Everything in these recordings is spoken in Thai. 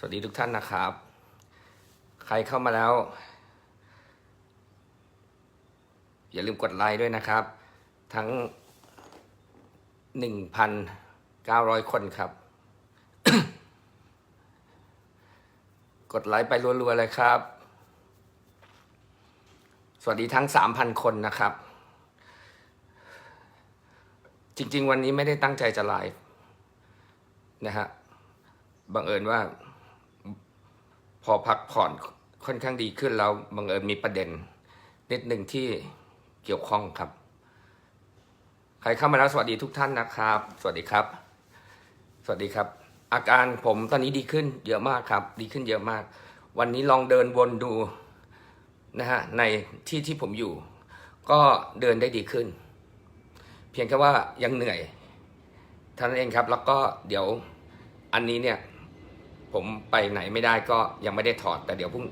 สวัสดีทุกท่านนะครับ ใครเข้ามาแล้ว อย่าลืมกดไลค์ด้วยนะครับ ทั้ง 1,900 คนครับ กดไลค์ไปรัวๆเลยครับ สวัสดีทั้ง 3,000 คนนะครับ จริงๆ วันนี้ไม่ได้ตั้งใจจะไลฟ์นะฮะบังเอิญว่า อพักผ่อนค่อนข้างดีขึ้นแล้วบังเอิญมีประเด็น นิดหนึ่งที่เกี่ยวข้องครับ ใครเข้ามาแล้วสวัสดีทุกท่านนะครับ สวัสดีครับ สวัสดีครับ อาการผมตอนนี้ดีขึ้นเยอะมากครับ ดีขึ้นเยอะมาก วันนี้ลองเดินวนดูนะฮะในที่ที่ผมอยู่ ก็เดินได้ดีขึ้น เพียงแค่ว่ายังเหนื่อยเท่านั้นเองครับ แล้วก็เดี๋ยวอันนี้เนี่ย ผมไปไหนไม่ได้ก็ยังไม่ได้ถอด แต่เดี๋ยวพรุ่ง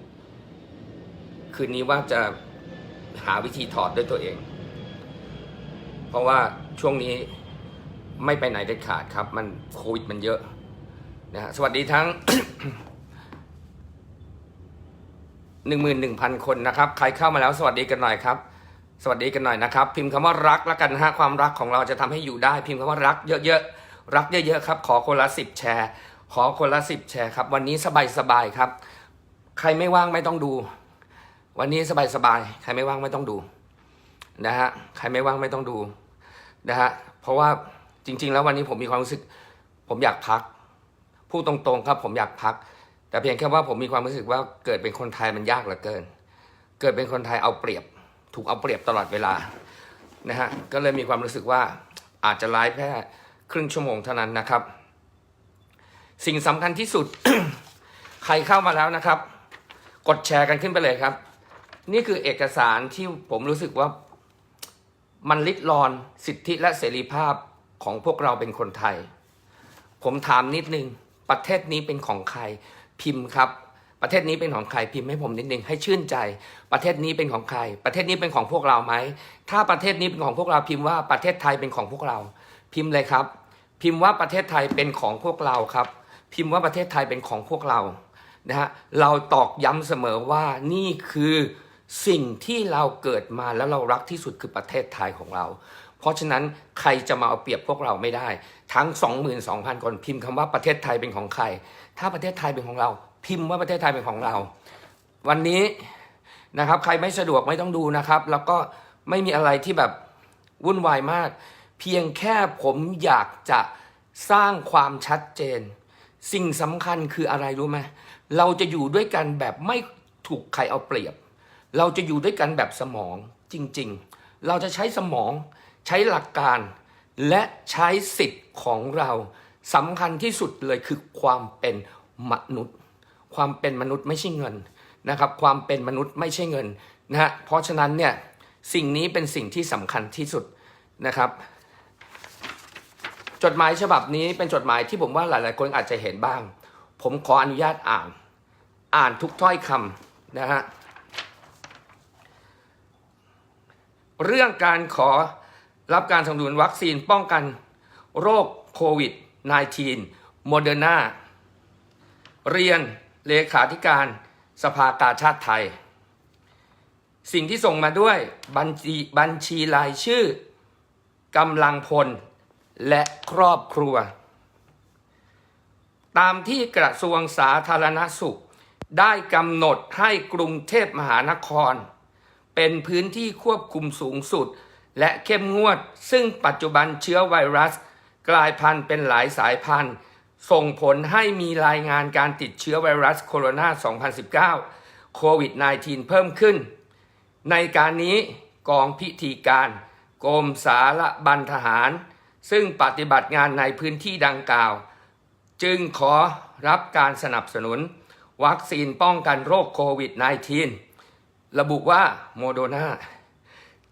คืนนี้ว่าจะหาวิธีถอดด้วยตัวเอง เพราะว่าช่วงนี้ไม่ไปไหนเด็ดขาดครับ มันโควิดมันเยอะนะฮะสวัสดีทั้งหนึ่งหมื่นหนึ่งพันคนนะครับ ใครเข้ามาแล้วสวัสดีกันหน่อยครับ สวัสดีกันหน่อยนะครับ พิมพ์คำว่ารักแล้วกันฮะความรักของเราจะทำให้อยู่ได้ พิมพ์คำว่ารักเยอะๆรักเยอะๆครับ ขอคนละสิบแชร์ ขอคนละสิบแชร์ครับ วันนี้สบายๆครับ ใครไม่ว่างไม่ต้องดู วันนี้สบายๆใครไม่ว่างไม่ต้องดูนะฮะใครไม่ว่างไม่ต้องดูนะฮะเพราะว่าจริง ๆ แล้ววันนี้ผมมีความรู้สึก ผมอยากพักพูดตรงๆครับ ผมอยากพัก แต่เพียงแค่ว่าผมมีความรู้สึกว่าเกิดเป็นคนไทยมันยากเหลือเกิน เกิดเป็นคนไทยเอาเปรียบ ถูกเอาเปรียบตลอดเวลานะฮะก็เลยมีความรู้สึกว่าอาจจะไลฟ์แค่ครึ่งชั่วโมงเท่านั้นนะครับ สิ่งสำคัญที่สุด ใครเข้ามาแล้วนะครับ กดแชร์กันขึ้นไปเลยครับ นี่คือเอกสารที่ผมรู้สึกว่ามันลิดรอนสิทธิและเสรีภาพของพวกเราเป็นคนไทย ผมถามนิดนึง ประเทศนี้เป็นของใครพิมพ์ครับ ประเทศนี้เป็นของใครพิมพ์ให้ผมนิดนึงให้ชื่นใจ ประเทศนี้เป็นของใคร ประเทศนี้เป็นของพวกเราไหมถ้าประเทศนี้เป็นของพวกเราพิมพ์ว่าประเทศไทยเป็นของพวกเรา พิมพ์เลยครับ พิมพ์ว่าประเทศไทยเป็นของพวกเราครับ พิมพ์ว่าประเทศไทยเป็นของพวกเรานะฮะเราตอกย้ำเสมอว่านี่คือสิ่งที่เราเกิดมาแล้วเรารักที่สุดคือประเทศไทยของเรา เพราะฉะนั้นใครจะมาเอาเปรียบพวกเราไม่ได้ ทั้ง 22,000 คนพิมพ์คำว่าประเทศไทยเป็นของใคร ถ้าประเทศไทยเป็นของเรา พิมพ์ว่าประเทศไทยเป็นของเรา วันนี้นะครับใครไม่สะดวกไม่ต้องดูนะครับ แล้วก็ไม่มีอะไรที่แบบวุ่นวายมาก เพียงแค่ผมอยากจะสร้างความชัดเจน สิ่งสำคัญคืออะไรรู้ไหมเราจะอยู่ด้วยกันแบบไม่ถูกใครเอาเปรียบ เราจะอยู่ด้วยกันแบบสมองจริงๆ เราจะใช้สมองใช้หลักการ และใช้สิทธิ์ของเราสำคัญที่สุดเลยคือความเป็นมนุษย์ ความเป็นมนุษย์ไม่ใช่เงินนะครับ ความเป็นมนุษย์ไม่ใช่เงินนะฮะเพราะฉะนั้นเนี่ยสิ่งนี้เป็นสิ่งที่สำคัญที่สุดนะครับ จดหมายฉบับนี้เป็นจดหมายที่ผมว่าหลาย ๆ คนอาจจะเห็นบ้าง ผมขออนุญาตอ่าน อ่านทุกถ้อยคำนะฮะ เรื่องการขอรับการสนับสนุนวัคซีนป้องกันโรคโควิด -19 โมเดอร์นาเรียนเลขาธิการสภากาชาติไทย สิ่งที่ส่งมาด้วยบัญชีบัญชีรายชื่อกำลังพล และครอบครัว ตามที่กระทรวงสาธารณสุข ได้กำหนดให้กรุงเทพมหานคร เป็นพื้นที่ควบคุมสูงสุด และเข้มงวด ซึ่งปัจจุบันเชื้อไวรัส กลายพันธุ์เป็นหลายสายพันธุ์ ส่งผลให้มีรายงานการติดเชื้อไวรัสโคโรนา 2019 โควิด -19 เพิ่มขึ้น ในการนี้กองพิธีการกรมสารบัญทหาร ซึ่งปฏิบัติงานในพื้นที่ดังกล่าว จึงขอรับการสนับสนุน วัคซีนป้องกันโรคโควิด -19 ระบุว่าโมโดนา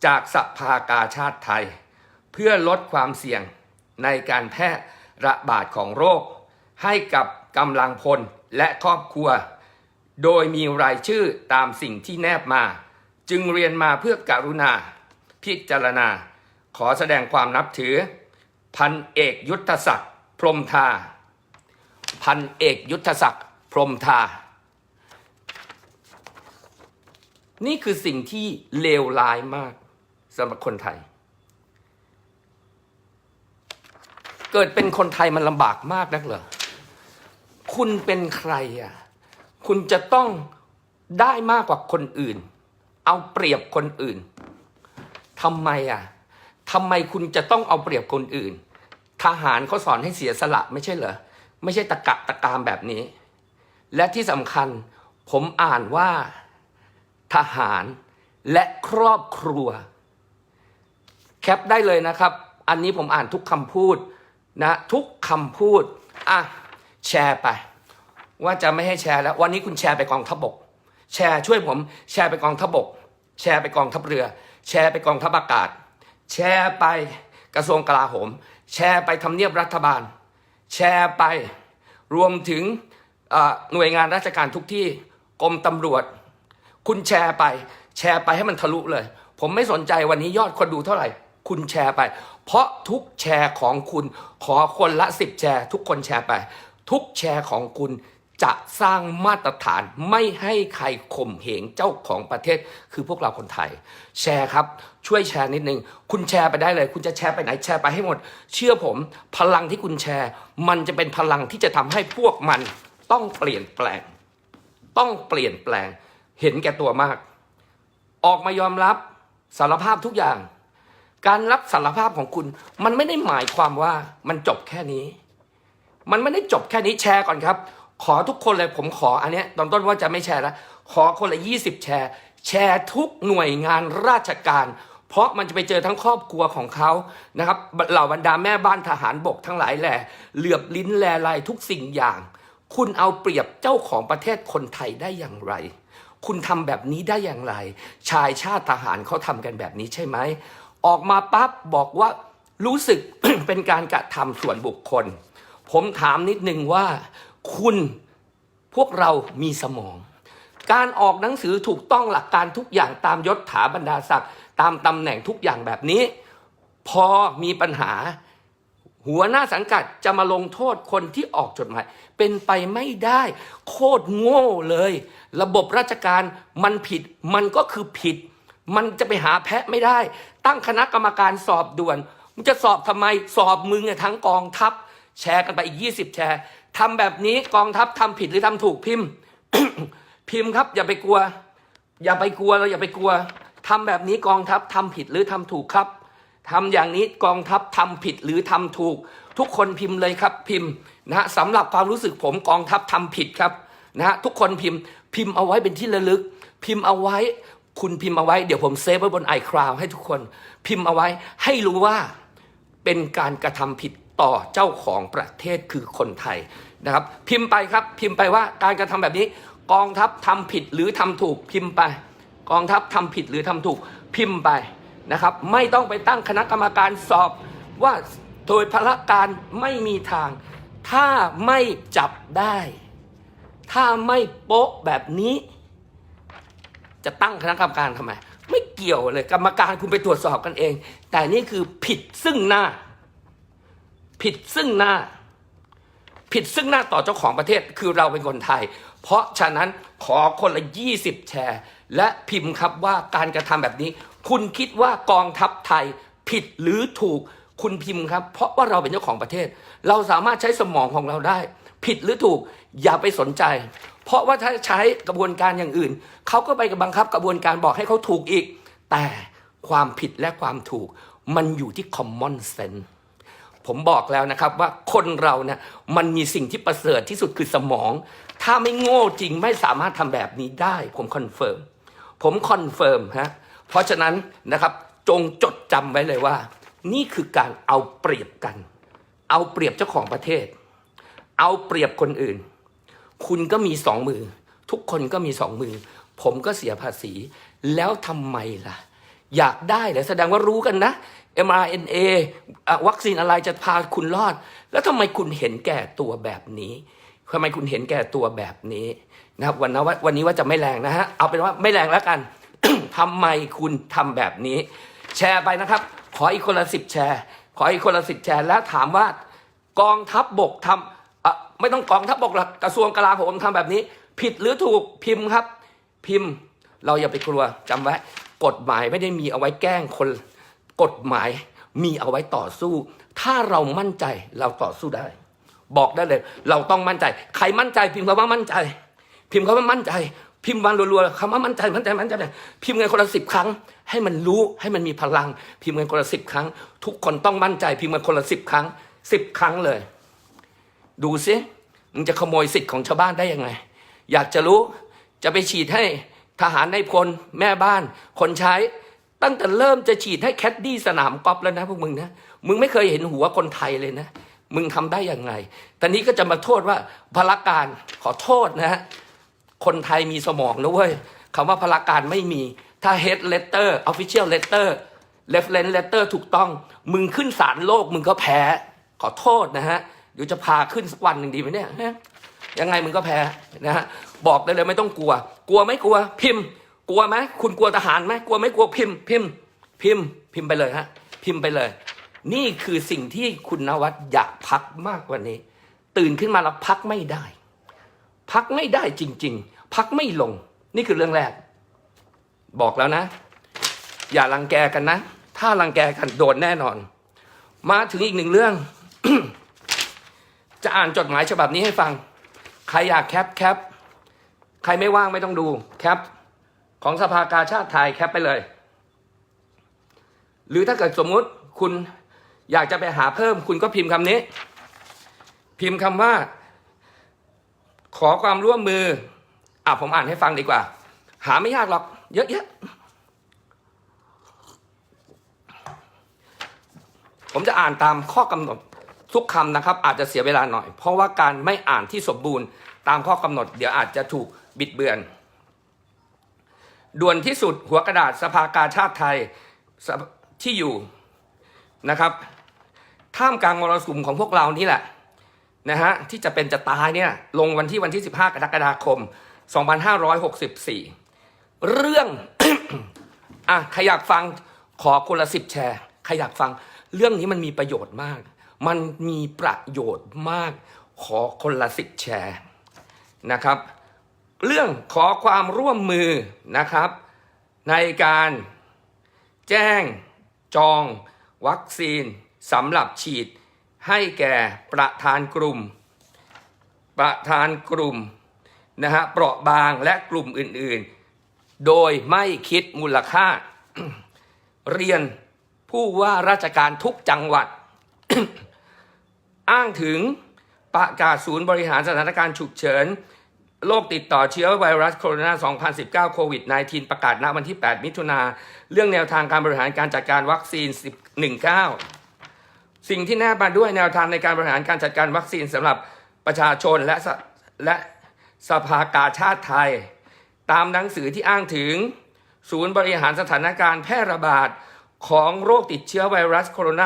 จากสภากาชาติไทย เพื่อลดความเสี่ยงในการแพร่ระบาดของโรค ให้กับกำลังพลและครอบครัว โดยมีรายชื่อตามสิ่งที่แนบมา จึงเรียนมาเพื่อการุณา พิจารณา ขอแสดงความนับถือ พันเอกยุทธศักดิ์พรมทา พันเอกยุทธศักดิ์พรมทา นี่คือสิ่งที่เลวร้ายมากสำหรับคนไทย เกิดเป็นคนไทยมันลำบากมากนักเหรอ คุณเป็นใครอะ คุณจะต้องได้มากกว่าคนอื่น เอาเปรียบคนอื่นทำไมอะทำไมคุณจะต้องเอาเปรียบคนอื่น ทหารเขาสอนให้เสียสละไม่ใช่เหรอ ไม่ใช่ตะกะตะกามแบบนี้ และที่สำคัญผมอ่านว่าทหารและครอบครัว แคปได้เลยนะครับ อันนี้ผมอ่านทุกคำพูดนะทุกคำพูดอะแชร์ไป ว่าจะไม่ให้แชร์แล้ว วันนี้คุณแชร์ไปกองทัพบก แชร์ช่วยผม แชร์ไปกองทัพบก แชร์ไปกองทัพเรือ แชร์ไปกองทัพอากาศ แชร์ไปกระทรวงกลาโหม แชร์ไปทำเนียบรัฐบาล แชร์ไปรวมถึงหน่วยงานราชการทุกที่กรมตำรวจ คุณแชร์ไป แชร์ไปให้มันทะลุเลย ผมไม่สนใจวันนี้ยอดคนดูเท่าไหร่ คุณแชร์ไป เพราะทุกแชร์ของคุณขอคนละสิบแชร์ ทุกคนแชร์ไป ทุกแชร์ของคุณ จะสร้างมาตรฐานไม่ให้ใครข่มเหงเจ้าของประเทศ คือพวกเราคนไทย แชร์ครับ ช่วยแชร์นิดนึง คุณแชร์ไปได้เลย คุณจะแชร์ไปไหนแชร์ไปให้หมด เชื่อผม พลังที่คุณแชร์ มันจะเป็นพลังที่จะทำให้พวกมันต้องเปลี่ยนแปลง ต้องเปลี่ยนแปลง เห็นแก่ตัวมาก ออกมายอมรับสารภาพทุกอย่าง การรับสารภาพของคุณ มันไม่ได้หมายความว่ามันจบแค่นี้ มันไม่ได้จบแค่นี้แชร์ก่อนครับ ขอทุกคนเลยผมขออันเนี้ยตอนต้นว่าจะไม่แชร์แล้วขอคนละ 20 แชร์ แชร์ทุกหน่วยงานราชการ เพราะมันจะไปเจอทั้งครอบครัวของเขานะครับเหล่าบรรดาแม่บ้านทหารบกทั้งหลายแหล่เหลือบลิ้นแลลายทุกสิ่งอย่าง คุณเอาเปรียบเจ้าของประเทศคนไทยได้อย่างไร คุณทำแบบนี้ได้อย่างไร ชายชาติทหารเขาทำกันแบบนี้ใช่ไหมออกมาปั๊บบอกว่ารู้สึกเป็นการกระทำส่วนบุคคล ผมถามนิดนึงว่า คุณพวกเรามีสมอง การออกหนังสือถูกต้องหลักการทุกอย่างตามยศถาบรรดาศักดิ์ตามตำแหน่งทุกอย่างแบบนี้ พอมีปัญหา หัวหน้าสังกัดจะมาลงโทษคนที่ออกจดหมาย เป็นไปไม่ได้ โคตรโง่เลย ระบบราชการมันผิดมันก็คือผิด มันจะไปหาแพะไม่ได้ ตั้งคณะกรรมการสอบด่วนมึงจะสอบทำไมสอบมึงเนี่ยทั้งกองทัพ แชร์กันไปอีก 20 แชร์ ทำแบบนี้กองทัพทำผิดหรือทำถูกพิมพ์ พิมพ์ครับ อย่าไปกลัว อย่าไปกลัวเราอย่าไปกลัวทำแบบนี้กองทัพทำผิดหรือทำถูกครับทำอย่างนี้กองทัพทำผิดหรือทำถูก ทุกคนพิมพ์เลยครับพิมพ์นะฮะสำหรับความรู้สึกผมกองทัพทำผิดครับนะฮะทุกคนพิมพ์ พิมพ์เอาไว้เป็นที่ระลึก พิมพ์เอาไว้ คุณพิมพ์เอาไว้เดี๋ยวผมเซฟไว้บนไอคลาวให้ทุกคน พิมพ์เอาไว้ให้รู้ว่าเป็นการกระทำผิด ต่อเจ้าของประเทศคือคนไทยนะครับ พิมพ์ไปครับพิมพ์ไปว่าการกระทำแบบนี้ กองทัพทำผิดหรือทำถูกพิมพ์ไป กองทัพทำผิดหรือทำถูกพิมพ์ไปนะครับ ไม่ต้องไปตั้งคณะกรรมการสอบว่าโดยพละการไม่มีทาง ถ้าไม่จับได้ ถ้าไม่โป๊ะแบบนี้ จะตั้งคณะกรรมการทำไม ไม่เกี่ยวเลยกรรมการคุณไปตรวจสอบกันเอง แต่นี่คือผิดซึ่งหน้า ผิดซึ่งหน้า ผิดซึ่งหน้าต่อเจ้าของประเทศคือเราเป็นคนไทย เพราะฉะนั้นขอคนละ 20 แชร์ และพิมพ์ครับว่าการกระทำแบบนี้ คุณคิดว่ากองทัพไทยผิดหรือถูกคุณพิมพ์ครับ เพราะว่าเราเป็นเจ้าของประเทศ เราสามารถใช้สมองของเราได้ ผิดหรือถูกอย่าไปสนใจ เพราะว่าถ้าใช้กระบวนการอย่างอื่นเขาก็ไปบังคับกระบวนการบอกให้เขาถูกอีก แต่ความผิดและความถูกมันอยู่ที่ common sense ผมบอกแล้วนะครับว่าคนเราเนี่ยมันมีสิ่งที่ประเสริฐที่สุดคือสมอง ถ้าไม่โง่จริงไม่สามารถทำแบบนี้ได้ ผมคอนเฟิร์มผมคอนเฟิร์มฮะเพราะฉะนั้นนะครับจงจดจำไว้เลยว่า นี่คือการเอาเปรียบกัน เอาเปรียบเจ้าของประเทศ เอาเปรียบคนอื่น คุณก็มีสองมือ ทุกคนก็มีสองมือ ผมก็เสียภาษี แล้วทำไมล่ะ อยากได้เหรอแสดงว่ารู้กันนะ mRNA วัคซีนอะไรจะพาคุณรอด แล้วทำไมคุณเห็นแก่ตัวแบบนี้ทำไมคุณเห็นแก่ตัวแบบนี้นะครับวันนั้ว่าวันนี้ว่าจะไม่แรงนะฮะเอาเป็นว่าไม่แรงแล้วกัน ทำไมคุณทำแบบนี้ แชร์ไปนะครับ ขออีกคนละสิบแชร์ ขออีกคนละสิบแชร์แล้วถามว่ากองทัพบบกทำไม่ต้องกองทัพบกหรอกกระทรวงกลาโหมทำแบบนี้ ผิดหรือถูกพิมพ์ครับ พิมพ์ เราอย่าไปกลัวจำไว้ กฎหมายไม่ได้มีเอาไว้แกล้งคน กฎหมายมีเอาไว้ต่อสู้ ถ้าเรามั่นใจเราต่อสู้ได้ บอกได้เลย เราต้องมั่นใจ ใครมั่นใจ พิมพ์คำว่ามั่นใจ พิมพ์คำว่ามั่นใจ พิมพ์วันรัวๆคำว่ามั่นใจมั่นใจมั่นใจพิมพ์กันคนละสิบครั้ง ให้มันรู้ให้มันมีพลัง พิมพ์กันคนละสิบครั้ง ทุกคนต้องมั่นใจ พิมพ์กันคนละสิบครั้งสิบครั้งเลย ดูซิมึงจะขโมยสิทธิ์ของชาวบ้านได้ยังไง อยากจะรู้จะไปฉีดให้ ทหารในพลแม่บ้าน คนใช้ตั้งแต่เริ่มจะฉีดให้แคดดี้สนามกอล์ฟแล้วนะพวกมึงนะมึงไม่เคยเห็นหัวคนไทยเลยนะ มึงทำได้ยังไงตอนนี้ก็จะมาโทษว่าพละการขอโทษนะฮะคนไทยมีสมองนะเว้ยคำว่าพละการไม่มีถ้า head letter official letter reference letter ถูกต้อง มึงขึ้นศาลโลก มึงก็แพ้ ขอโทษนะฮะเดี๋ยวจะพาขึ้นสักวันหนึ่งดีไหมเนี่ยยังไงมึงก็แพ้นะฮะ บอกได้เลยไม่ต้องกลัว กลัวไหมกลัว พิมพ์ กลัวไหมคุณกลัวทหารไหมกลัวไหม่กลัวพิมพ์ พิมพ์ พิมพ์ พิมพ์ไปเลยฮะ พิมพ์ไปเลย นี่คือสิ่งที่คุณนวัดอยากพักมากกว่านี้ ตื่นขึ้นมาแล้วพักไม่ได้ พักไม่ได้จริง ๆ พักไม่ลง นี่คือเรื่องแรก บอกแล้วนะ อย่ารังแกกันนะ ถ้ารังแกกันโดนแน่นอน มาถึงอีกหนึ่งเรื่อง จะอ่านจดหมายฉบับนี้ให้ฟัง ใครอยากแคปแคป ใครไม่ว่างไม่ต้องดูแคปของสภากาชาติไทยแคปไปเลย หรือถ้าเกิดสมมุติคุณอยากจะไปหาเพิ่ม คุณก็พิมพ์คำนี้ พิมพ์คำว่า ขอความร่วมมืออะผมอ่านให้ฟังดีกว่า หาไม่ยากหรอก เยอะแยะผมจะอ่านตามข้อกำหนดทุกคำนะครับ อาจจะเสียเวลาหน่อย เพราะว่าการไม่อ่านที่สมบูรณ์ ตามข้อกำหนดเดี๋ยวอาจจะถูกบิดเบือน ด่วนที่สุดหัวกระดาษสภากาชาติไทยที่อยู่นะครับ ท่ามกลางมรสุมของพวกเรานี่แหละนะฮะที่จะเป็นจะตายเนี่ยลงวันที่วันที่ 15 กรกฎาคม 2564 เรื่องอะใครอยากฟังขอคนละสิบแชร์ใครอยากฟัง เรื่องนี้มันมีประโยชน์มาก มันมีประโยชน์มาก ขอคนละสิบแชร์ นะครับ เรื่องขอความร่วมมือนะครับ ในการแจ้งจองวัคซีนสำหรับฉีดให้แก่ประธานกลุ่ม ประธานกลุ่มนะฮะเปราะบางและกลุ่มอื่นๆ โดยไม่คิดมูลค่า เรียนผู้ว่าราชการทุกจังหวัด อ้างถึง ประกาศศูนย์บริหารสถานการณ์ฉุกเฉินโรคติดต่อเชื้อไวรัสโคโรนา 2019 โควิด -19 ประกาศณวันที่ 8 มิถุนา เรื่องแนวทางการบริหารการจัดการวัคซีน 19 สิ่งที่แนบมาด้วยแนวทางในการบริหารการจัดการวัคซีนสำหรับประชาชนและและสภากาชาติไทย ตามหนังสือที่อ้างถึง ศูนย์บริหารสถานการณ์แพร่ระบาดของโรคติดเชื้อไวรัสโคโรน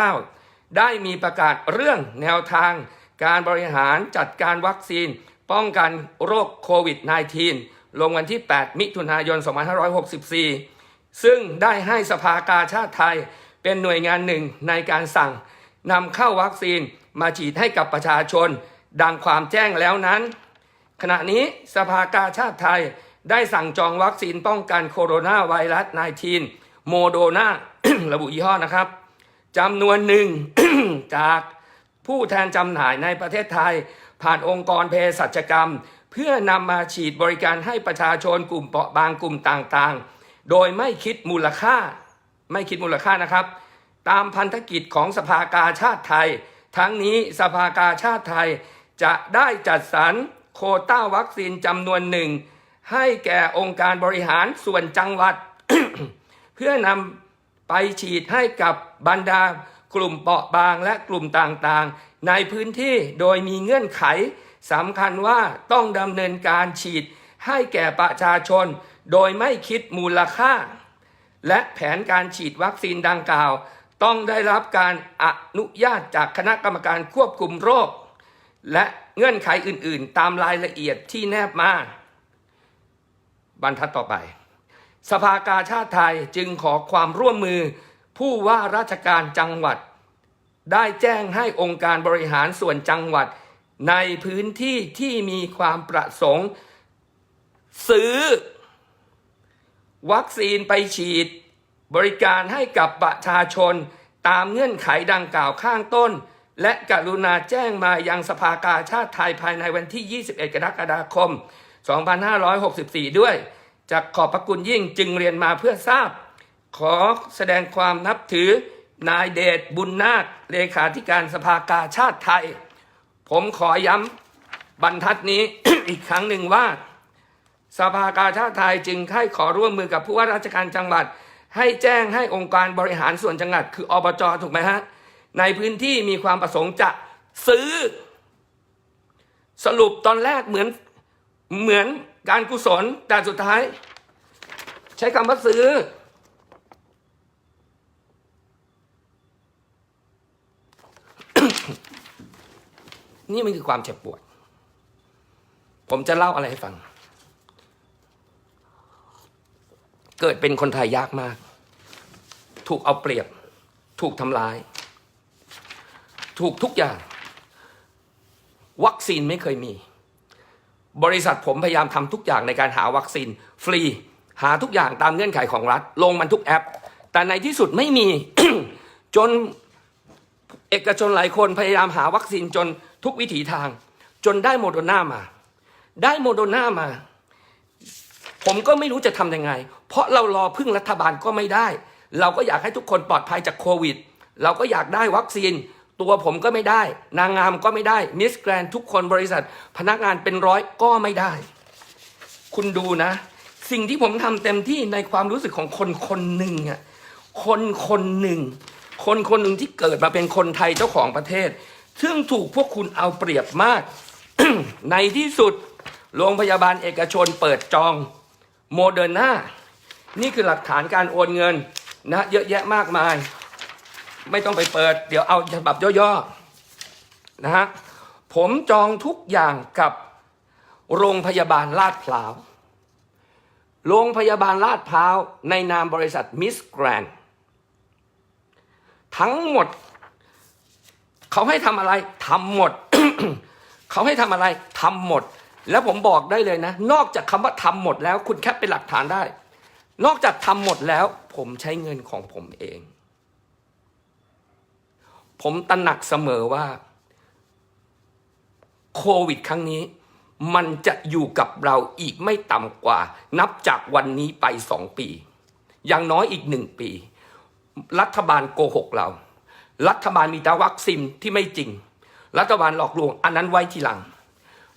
า 2019 ได้มีประกาศเรื่องแนวทาง การบริหารจัดการวัคซีน ป้องกันโรคโควิด -19 ลงวันที่ 8 มิถุนายน 2564 ซึ่งได้ให้สภากาชาติไทยเป็นหน่วยงานหนึ่งในการสั่งนำเข้าวัคซีนมาฉีดให้กับประชาชน ดังความแจ้งแล้วนั้น ขณะนี้สภากาชาติไทยได้สั่งจองวัคซีนป้องกันโคโรนาไวรัส 19 โมโดนาระบุยี่ห้อนะครับจำนวนหนึ่งจาก ผู้แทนจำหน่ายในประเทศไทย ผ่านองค์กรเภสัชกรรม เพื่อนำมาฉีดบริการให้ประชาชนกลุ่มเปราะบางกลุ่มต่างๆ โดยไม่คิดมูลค่า ไม่คิดมูลค่านะครับ ตามพันธกิจของสภากาชาติไทย ทั้งนี้สภากาชาติไทยจะได้จัดสรรโคต้าวัคซีนจำนวนหนึ่ง ให้แก่องค์การบริหารส่วนจังหวัด เพื่อนำไปฉีดให้กับบรรดา กลุ่มเปราะบางและกลุ่มต่างๆ ในพื้นที่โดยมีเงื่อนไขสำคัญว่าต้องดำเนินการฉีดให้แก่ประชาชน โดยไม่คิดมูลค่า และแผนการฉีดวัคซีนดังกล่าว ต้องได้รับการอนุญาตจากคณะกรรมการควบคุมโรค และเงื่อนไขอื่นๆ ตามรายละเอียดที่แนบมาบรรทัดต่อไป สภากาชาติไทยจึงขอความร่วมมือ ผู้ว่าราชการจังหวัด ได้แจ้งให้องค์การบริหารส่วนจังหวัด ในพื้นที่ที่มีความประสงค์ ซื้อ วัคซีนไปฉีด บริการให้กับประชาชนตามเงื่อนไขดังกล่าวข้างต้น และกรุณาแจ้งมายังสภากาชาติไทยภายในวันที่ 21 กรกฎาคม 2564 ด้วยจากขอบพระคุณยิ่งจึงเรียนมาเพื่อทราบ ขอแสดงความนับถือนายเดชบุญนาคเลขาธิการสภากาชาติไทย ผมขอย้ำบรรทัดนี้อีกครั้งหนึ่งว่า สภากาชาติไทยจึงให้ขอร่วมมือกับผู้ว่าราชการจังหวัด ให้แจ้งให้องค์การบริหารส่วนจังหวัด คืออบจถูกไหมฮะ ในพื้นที่มีความประสงค์จะซื้อ สรุปตอนแรกเหมือนเหมือนการกุศลแต่สุดท้าย ใช้คำว่าซื้อ นี่มันคือความเจ็บปวด ผมจะเล่าอะไรให้ฟัง เกิดเป็นคนไทยยากมาก ถูกเอาเปรียบ ถูกทำร้าย ถูกทุกอย่าง วัคซีนไม่เคยมี บริษัทผมพยายามทำทุกอย่างในการหาวัคซีน ฟรี หาทุกอย่างตามเงื่อนไขของรัฐ ลงมันทุกแอป แต่ในที่สุดไม่มี จนเอกชนหลายคนพยายามหาวัคซีนจน ทุกวิถีทาง จนได้โมโดนามา ได้โมโดนามา ผมก็ไม่รู้จะทำยังไง เพราะเรารอพึ่งรัฐบาลก็ไม่ได้ เราก็อยากให้ทุกคนปลอดภัยจากโควิด เราก็อยากได้วัคซีน ตัวผมก็ไม่ได้ นางงามก็ไม่ได้ มิสแกรนทุกคนบริษัท พนักงานเป็นร้อยก็ไม่ได้ คุณดูนะ สิ่งที่ผมทำเต็มที่ในความรู้สึกของคนคนหนึ่งอะคนคนหนึ่งคนคนหนึ่งที่เกิดมาเป็นคนไทยเจ้าของประเทศ ซึ่งถูกพวกคุณเอาเปรียบมาก ในที่สุดโรงพยาบาลเอกชนเปิดจองโมเดอร์นานี่คือหลักฐานการโอนเงินนะเยอะแยะมากมาย ไม่ต้องไปเปิด เดี๋ยวเอาฉบับย่อๆนะฮะผมจองทุกอย่างกับโรงพยาบาลลาดพร้าว โรงพยาบาลลาดพร้าวในนามบริษัทมิสแกรนทั้งหมด เขาให้ทำอะไรทำหมด เขาให้ทำอะไรทำหมด แล้วผมบอกได้เลยนะ นอกจากคำว่าทำหมดแล้ว คุณแคปเป็นหลักฐานได้ นอกจากทำหมดแล้ว ผมใช้เงินของผมเอง ผมตระหนักเสมอว่าโควิดครั้งนี้มันจะอยู่กับเราอีกไม่ต่ำกว่า นับจากวันนี้ไปสองปี อย่างน้อยอีกหนึ่งปี รัฐบาลโกหกเรา รัฐบาลมีแต่วัคซีนที่ไม่จริง รัฐบาลหลอกลวงอันนั้นไว้ทีหลัง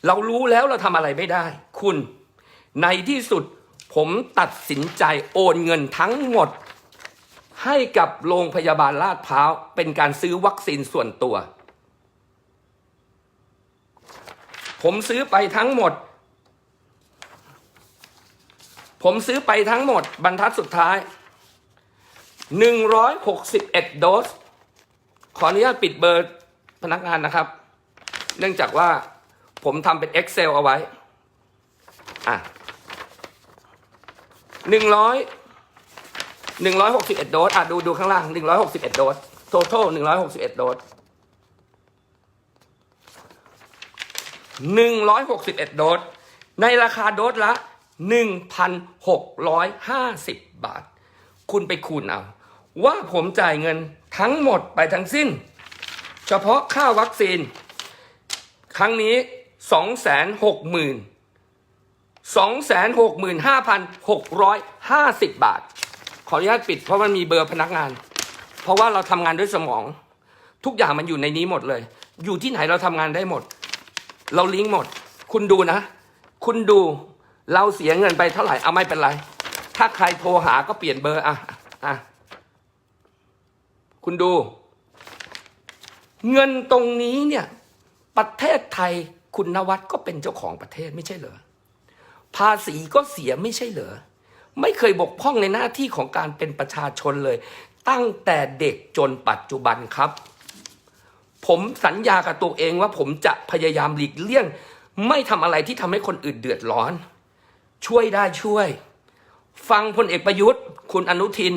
เรารู้แล้วเราทำอะไรไม่ได้ คุณ ในที่สุดผมตัดสินใจโอนเงินทั้งหมด ให้กับโรงพยาบาลลาดพร้าว เป็นการซื้อวัคซีนส่วนตัว ผมซื้อไปทั้งหมด ผมซื้อไปทั้งหมดบรรทัดสุดท้าย 161 โดส ขออนุญาตปิดเบอร์พนักงานนะครับ เนื่องจากว่าผมทำเป็น Excel เอาไว้ อะหนึ่งร้อยหนึ่งร้อยหกสิบเอ็ดโดส อะ ดูดูข้างล่างหนึ่งร้อยหกสิบเอ็ดโดส total หนึ่งร้อยหกสิบเอ็ดโดสหนึ่งร้อยหกสิบเอ็ดโดส ในราคาโดสละหนึ่งพันหกร้อยห้าสิบบาท คุณไปคูณเอา ว่าผมจ่ายเงิน ทั้งหมดไปทั้งสิ้น เฉพาะค่าวัคซีน ครั้งนี้สองแสนหกหมื่นสองแสนหกหมื่นห้าพันหกร้อยห้าสิบบาท ขออนุญาตปิดเพราะมันมีเบอร์พนักงาน เพราะว่าเราทำงานด้วยสมอง ทุกอย่างมันอยู่ในนี้หมดเลย อยู่ที่ไหนเราทำงานได้หมด เราลิงก์หมด คุณดูนะ คุณดูเราเสียเงินไปเท่าไหร่เอาไม่เป็นไร ถ้าใครโทรหาก็เปลี่ยนเบอร์อะอะ คุณดู เงินตรงนี้เนี่ยประเทศไทยคุณนวัดก็เป็นเจ้าของประเทศไม่ใช่เหรอภาษีก็เสียไม่ใช่เหรอไม่เคยบกพร่องในหน้าที่ของการเป็นประชาชนเลย ตั้งแต่เด็กจนปัจจุบันครับ ผมสัญญากับตัวเองว่าผมจะพยายามหลีกเลี่ยง ไม่ทำอะไรที่ทำให้คนอื่นเดือดร้อน ช่วยได้ช่วย ฟังพลเอกประยุทธ์ คุณอนุทิน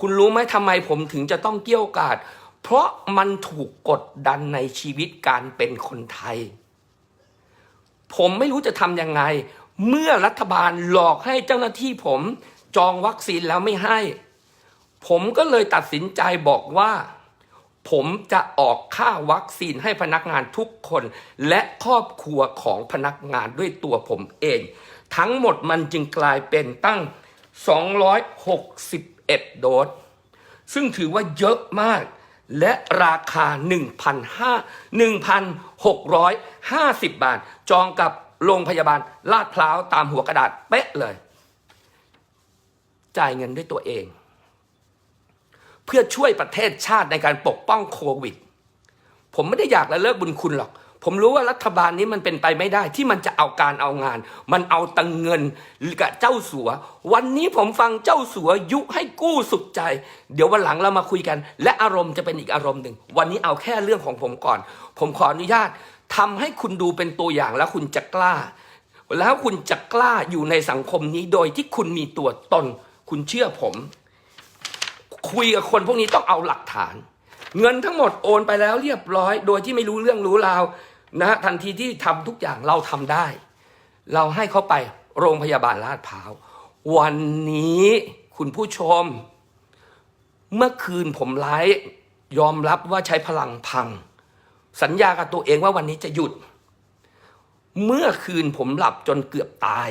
คุณรู้ไหมทำไมผมถึงจะต้องเกี้ยวกาด เพราะมันถูกกดดันในชีวิตการเป็นคนไทย ผมไม่รู้จะทำยังไง เมื่อรัฐบาลหลอกให้เจ้าหน้าที่ผมจองวัคซีนแล้วไม่ให้ ผมก็เลยตัดสินใจบอกว่า ผมจะออกค่าวัคซีนให้พนักงานทุกคน และครอบครัวของพนักงานด้วยตัวผมเอง ทั้งหมดมันจึงกลายเป็นตั้ง 261โดส ซึ่งถือว่าเยอะมาก และราคา 1,650 บาท จองกับโรงพยาบาลลาดพร้าวตามหัวกระดาษเป๊ะเลย จ่ายเงินด้วยตัวเอง เพื่อช่วยประเทศชาติในการปกป้องโควิด ผมไม่ได้อยากละเลิกบุญคุณหรอก ผมรู้ว่ารัฐบาลนี้มันเป็นไปไม่ได้ที่มันจะเอาการเอางาน มันเอาตังเงินกับเจ้าสัว วันนี้ผมฟังเจ้าสัวยุให้กู้สุดใจ เดี๋ยววันหลังเรามาคุยกัน และอารมณ์จะเป็นอีกอารมณ์หนึ่ง วันนี้เอาแค่เรื่องของผมก่อน ผมขออนุญาตทำให้คุณดูเป็นตัวอย่างแล้วคุณจะกล้า แล้วคุณจะกล้าอยู่ในสังคมนี้โดยที่คุณมีตัวตน คุณเชื่อผม คุยกับคนพวกนี้ต้องเอาหลักฐาน เงินทั้งหมดโอนไปแล้วเรียบร้อย โดยที่ไม่รู้เรื่องรู้ราว นะทันทีที่ทำทุกอย่างเราทำได้ เราให้เขาไปโรงพยาบาลลาดพร้าว วันนี้คุณผู้ชม เมื่อคืนผมไลฟ์ยอมรับว่าใช้พลังพัง สัญญากับตัวเองว่าวันนี้จะหยุด เมื่อคืนผมหลับจนเกือบตาย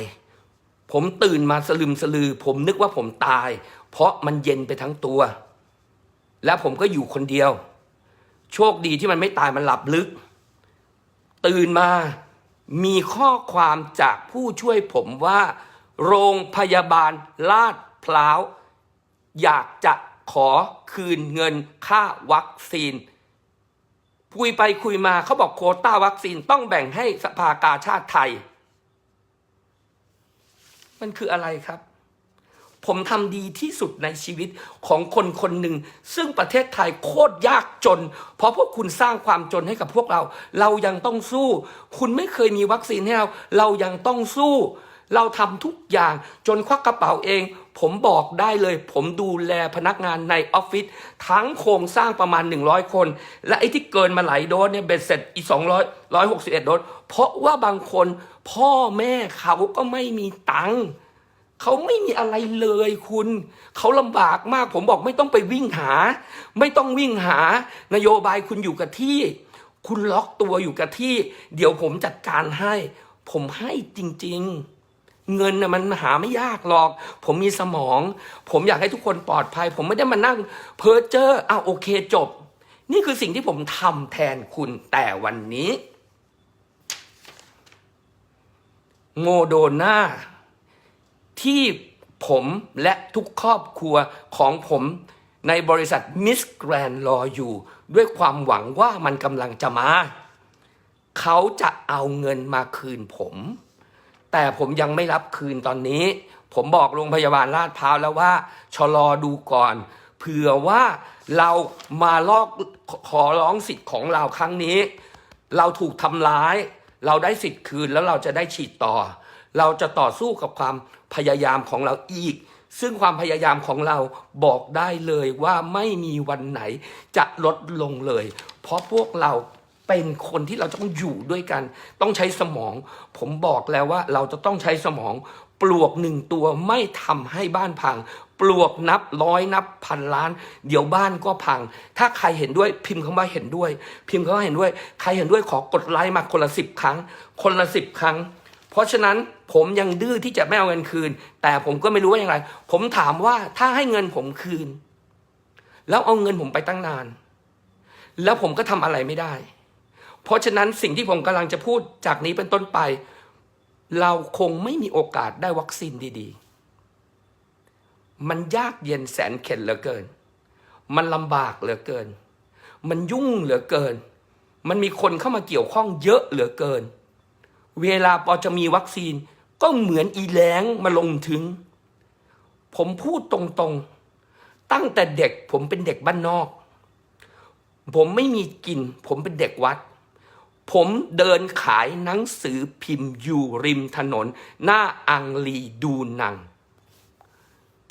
ผมตื่นมาสลึมสลือ ผมนึกว่าผมตาย เพราะมันเย็นไปทั้งตัว แล้วผมก็อยู่คนเดียว โชคดีที่มันไม่ตายมันหลับลึก ตื่นมามีข้อความจากผู้ช่วยผมว่า โรงพยาบาลลาดพร้าว อยากจะขอคืนเงินค่าวัคซีนคุยไปคุยมาเขาบอกโคต้าวัคซีนต้องแบ่งให้สภากาชาติไทย มันคืออะไรครับ ผมทำดีที่สุดในชีวิตของคนคนหนึ่ง ซึ่งประเทศไทยโคตรยากจน เพราะพวกคุณสร้างความจนให้กับพวกเรา เรายังต้องสู้ คุณไม่เคยมีวัคซีนให้เรา เรายังต้องสู้ เราทำทุกอย่างจนควักกระเป๋าเอง ผมบอกได้เลย ผมดูแลพนักงานในออฟฟิศทั้งโครงสร้างประมาณ 100 คน และไอ้ที่เกินมาหลายโดสเนี่ยเบ็ดเสร็จอีก200 161 โดสเพราะว่าบางคนพ่อแม่เขาก็ไม่มีตังค์ เขาไม่มีอะไรเลยคุณ เขาลำบากมาก ผมบอกไม่ต้องไปวิ่งหา ไม่ต้องวิ่งหา นโยบายคุณอยู่กับที่ คุณล็อกตัวอยู่กับที่ เดี๋ยวผมจัดการให้ ผมให้จริง ๆเงินน่ะมันหาไม่ยากหรอก ผมมีสมอง ผมอยากให้ทุกคนปลอดภัย ผมไม่ได้มานั่ง เพ้อเจ้ออ้าวโอเคจบ นี่คือสิ่งที่ผมทำแทนคุณแต่วันนี้ โมโดนา ที่ผมและทุกครอบครัวของผมในบริษัทมิสแกรนรออยู่ ด้วยความหวังว่ามันกำลังจะมา เขาจะเอาเงินมาคืนผม แต่ผมยังไม่รับคืนตอนนี้ ผมบอกโรงพยาบาลลาดพร้าวแล้วว่า ชะลอดูก่อนเผื่อว่าเรามาลอกขอร้องสิทธิ์ของเราครั้งนี้ เราถูกทำร้าย เราได้สิทธิ์คืนแล้วเราจะได้ฉีดต่อ เราจะต่อสู้กับความพยายามของเราอีก ซึ่งความพยายามของเราบอกได้เลยว่าไม่มีวันไหนจะลดลงเลย เพราะพวกเราเป็นคนที่เราต้องอยู่ด้วยกัน ต้องใช้สมอง ผมบอกแล้วว่าเราจะต้องใช้สมอง ปลวกหนึ่งตัวไม่ทำให้บ้านพัง ปลวกนับร้อยนับพันล้าน เดี๋ยวบ้านก็พัง ถ้าใครเห็นด้วยพิมพ์คำว่าเห็นด้วย พิมพ์คำว่าเห็นด้วย ใครเห็นด้วยขอกดไลค์มาคนละสิบครั้ง คนละสิบครั้ง ราะฉะนั้นผมยังดื้อที่จะไม่เอาเงินคืน แต่ผมก็ไม่รู้ว่าอย่างไร ผมถามว่าถ้าให้เงินผมคืน แล้วเอาเงินผมไปตั้งนาน แล้วผมก็ทำอะไรไม่ได้ เพราะฉะนั้นสิ่งที่ผมกำลังจะพูดจากนี้เป็นต้นไป เราคงไม่มีโอกาสได้วัคซีนดีๆ มันยากเย็นแสนเข็ญเหลือเกิน มันลำบากเหลือเกิน มันยุ่งเหลือเกิน มันมีคนเข้ามาเกี่ยวข้องเยอะเหลือเกิน เวลาพอจะมีวัคซีน ก็เหมือนอีแล้งมาลงถึง ผมพูดตรงๆ ตั้งแต่เด็กผมเป็นเด็กบ้านนอก ผมไม่มีกิน ผมเป็นเด็กวัด ผมเดินขายหนังสือพิมพ์อยู่ริมถนน หน้าอังลีดูนัง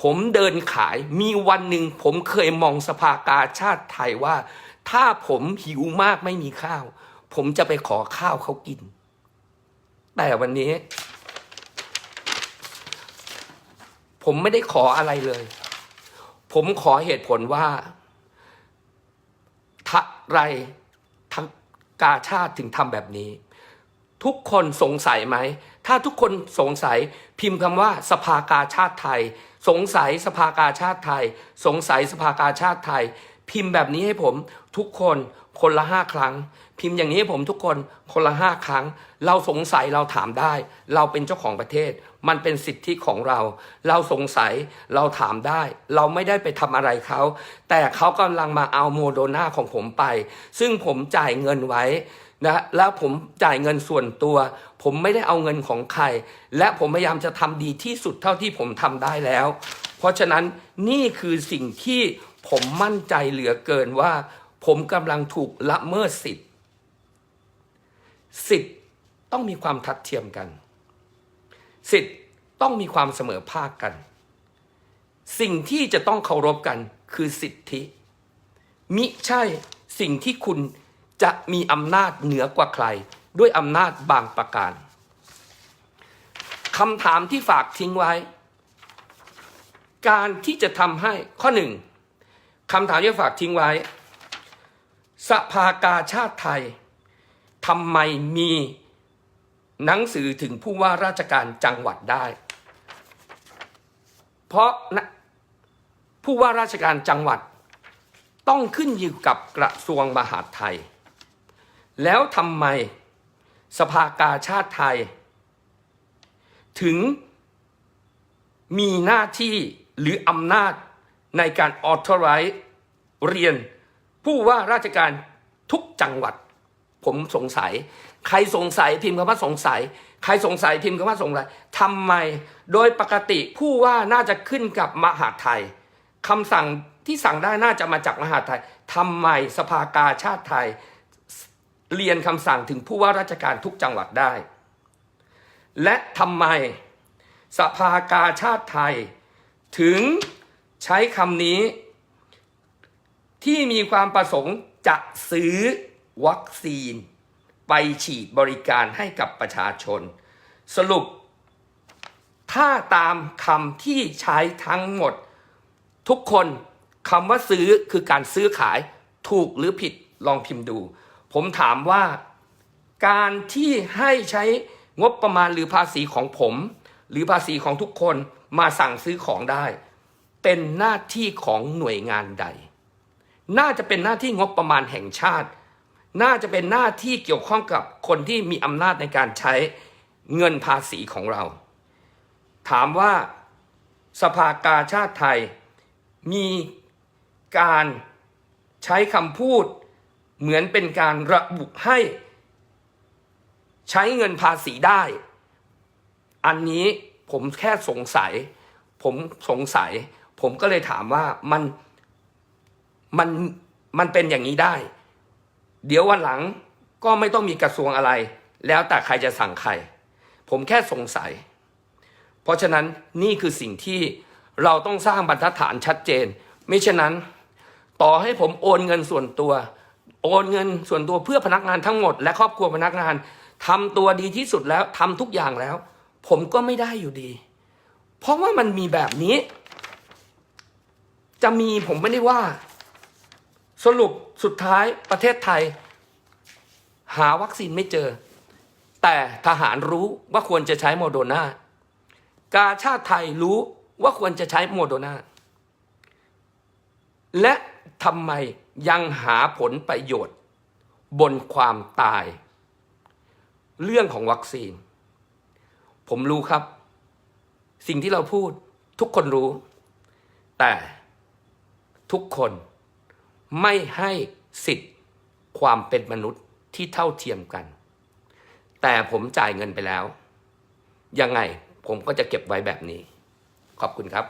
ผมเดินขายมีวันหนึ่งผมเคยมองสภากาชาติไทยว่า ถ้าผมหิวมากไม่มีข้าว ผมจะไปขอข้าวเขากิน แต่วันนี้ ผมไม่ได้ขออะไรเลย ผมขอเหตุผลว่าทะไรทั้งกาชาติถึงทำแบบนี้ ทุกคนสงสัยไหม ถ้าทุกคนสงสัยพิมพ์คำว่าสภากาชาติไทย สงสัยสภากาชาติไทย สงสัยสภากาชาติไทย พิมพ์แบบนี้ให้ผมทุกคนคนละห้าครั้ง พิมพ์อย่างนี้ให้ผมทุกคนคนละห้าครั้ง เราสงสัยเราถามได้ เราเป็นเจ้าของประเทศ มันเป็นสิทธิของเรา เราสงสัยเราถามได้ เราไม่ได้ไปทำอะไรเขา แต่เขากำลังมาเอาโมโดนาของผมไป ซึ่งผมจ่ายเงินไว้นะแล้วผมจ่ายเงินส่วนตัว ผมไม่ได้เอาเงินของใคร และผมพยายามจะทำดีที่สุดเท่าที่ผมทำได้แล้ว เพราะฉะนั้นนี่คือสิ่งที่ ผมมั่นใจเหลือเกินว่า ผมกำลังถูกละเมิดสิทธิ์สิทธิ์ต้องมีความทัดเทียมกัน สิทธิ์ต้องมีความเสมอภาคกัน สิ่งที่จะต้องเคารพกันคือสิทธิ มิใช่สิ่งที่คุณจะมีอำนาจเหนือกว่าใคร ด้วยอำนาจบางประการคำถามที่ฝากทิ้งไว้ การที่จะทำให้ข้อหนึ่ง คำถามที่ฝากทิ้งไว้ สภากาชาติไทยทำไมมีหนังสือถึงผู้ว่าราชการจังหวัดได้ เพราะนะผู้ว่าราชการจังหวัด ต้องขึ้นอยู่กับกระทรวงมหาดไทย แล้วทำไมสภากาชาติไทย ถึงมีหน้าที่หรืออำนาจ ในการออทอไรเรียนผู้ว่าราชการทุกจังหวัด ผมสงสัย ใครสงสัยพิมพ์คำว่าสงสัย ใครสงสัยพิมพ์คำว่าสงสัยทำไม โดยปกติผู้ว่าน่าจะขึ้นกับมหาไทยคำสั่งที่สั่งได้น่าจะมาจากมหาไทยทำไมสภากาชาติไทย เรียนคำสั่งถึงผู้ว่าราชการทุกจังหวัดได้ และทำไมสภากาชาติไทยถึง ใช้คำนี้ที่มีความประสงค์จะซื้อวัคซีน ไปฉีดบริการให้กับประชาชน สรุป ถ้าตามคำที่ใช้ทั้งหมด ทุกคนคำว่าซื้อคือการซื้อขายถูกหรือผิดลองพิมพ์ดู ผมถามว่า การที่ให้ใช้งบประมาณหรือภาษีของผม หรือภาษีของทุกคนมาสั่งซื้อของได้ เป็นหน้าที่ของหน่วยงานใด น่าจะเป็นหน้าที่งบประมาณแห่งชาติ น่าจะเป็นหน้าที่เกี่ยวข้องกับคนที่มีอำนาจในการใช้เงินภาษีของเรา ถามว่าสภากาชาติไทยมีการใช้คำพูดเหมือนเป็นการระบุให้ใช้เงินภาษีได้ อันนี้ผมแค่สงสัย ผมสงสัย ผมก็เลยถามว่ามันมันมันเป็นอย่างนี้ได้ เดี๋ยววันหลังก็ไม่ต้องมีกระทรวงอะไร แล้วแต่ใครจะสั่งใคร ผมแค่สงสัย เพราะฉะนั้นนี่คือสิ่งที่เราต้องสร้างบรรทัดฐานชัดเจน ไม่เช่นนั้น ต่อให้ผมโอนเงินส่วนตัว โอนเงินส่วนตัวเพื่อพนักงานทั้งหมด และครอบครัวพนักงานทำตัวดีที่สุดแล้วทำทุกอย่างแล้ว ผมก็ไม่ได้อยู่ดี เพราะว่ามันมีแบบนี้ จะมีผมไม่ได้ว่า สรุปสุดท้ายประเทศไทย หาวัคซีนไม่เจอ แต่ทหารรู้ว่าควรจะใช้โมโดนากาชาติไทยรู้ว่าควรจะใช้โมโดนา และทำไมยังหาผลประโยชน์ บนความตาย เรื่องของวัคซีน ผมรู้ครับ สิ่งที่เราพูดทุกคนรู้ แต่ ทุกคนไม่ให้สิทธิ์ความเป็นมนุษย์ที่เท่าเทียมกัน แต่ผมจ่ายเงินไปแล้ว ยังไงผมก็จะเก็บไว้แบบนี้ ขอบคุณครับ